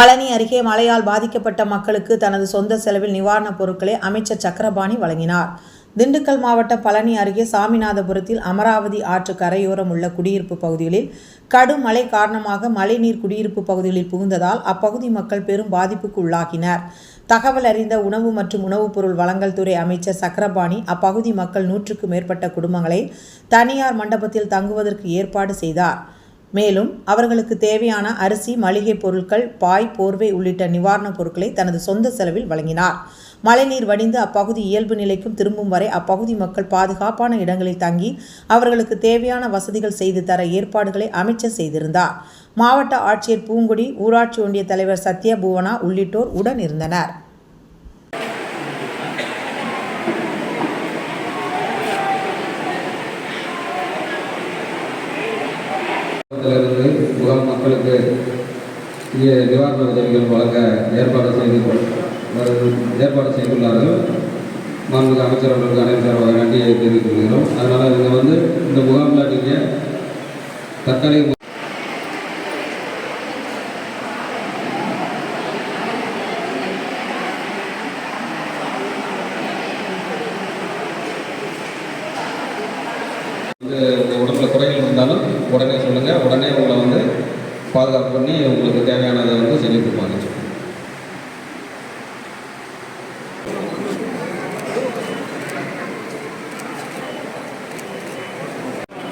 பழனி அருகே மழையால் பாதிக்கப்பட்ட மக்களுக்கு தனது சொந்த செலவில் நிவாரணப் பொருட்களை அமைச்சர் சக்கரபாணி வழங்கினார். திண்டுக்கல் மாவட்டம் பழனி அருகே சாமிநாதபுரத்தில் அமராவதி ஆற்று கரையோரம் உள்ள குடியிருப்பு பகுதிகளில் கடும் மழை காரணமாக மழைநீர் குடியிருப்பு பகுதிகளில் புகுந்ததால் அப்பகுதி மக்கள் பெரும் பாதிப்புக்கு உள்ளாகினர். தகவல் அறிந்த உணவு மற்றும் உணவுப் பொருள் வழங்கல் துறை அமைச்சர் சக்கரபாணி அப்பகுதி மக்கள் நூற்றுக்கு மேற்பட்ட குடும்பங்களை தனியார் மண்டபத்தில் தங்குவதற்கு ஏற்பாடு செய்தார். மேலும் அவர்களுக்கு தேவையான அரிசி மளிகை பொருட்கள் பாய் போர்வை உள்ளிட்ட நிவாரணப் பொருட்களை தனது சொந்த செலவில் வழங்கினார். மழைநீர் வடிந்து அப்பகுதி இயல்பு நிலைக்கும் திரும்பும் வரை அப்பகுதி மக்கள் பாதுகாப்பான இடங்களில் தங்கி அவர்களுக்கு தேவையான வசதிகள் செய்து தர ஏற்பாடுகளை அமைச்சர் செய்திருந்தார். மாவட்ட ஆட்சியர் பூங்குடி ஊராட்சி ஒன்றிய தலைவர் சத்யபுவனா உள்ளிட்டோர் உடன் இருந்தனர். இருந்து முகாம் மக்களுக்கு இங்கே நிவாரண உதவிகள் வழங்க ஏற்பாடு செய்து ஏற்பாடு செய்துள்ளார்கள். மாண்புமிகு அமைச்சர் அவர்களுக்கு அனைத்து சார்பாக நன்றியை தெரிவித்துக் கொள்கிறோம். அதனால் இங்கே வந்து இந்த முகாமில் நீங்கள் தற்காலிக இந்த உடம்பு உடனே சொல்லுங்கள் உடனே உங்களை வந்து பாதுகாப்பு பண்ணி உங்களுக்கு தேவையானதை வந்து செஞ்சு கொடுப்பாங்க.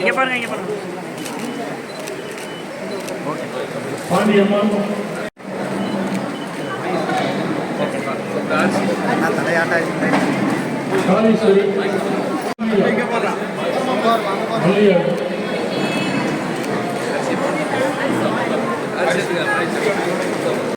இங்க பாருங்க இங்க பாருங்க. பாண்டியம்மன் காளீஸ்வரி.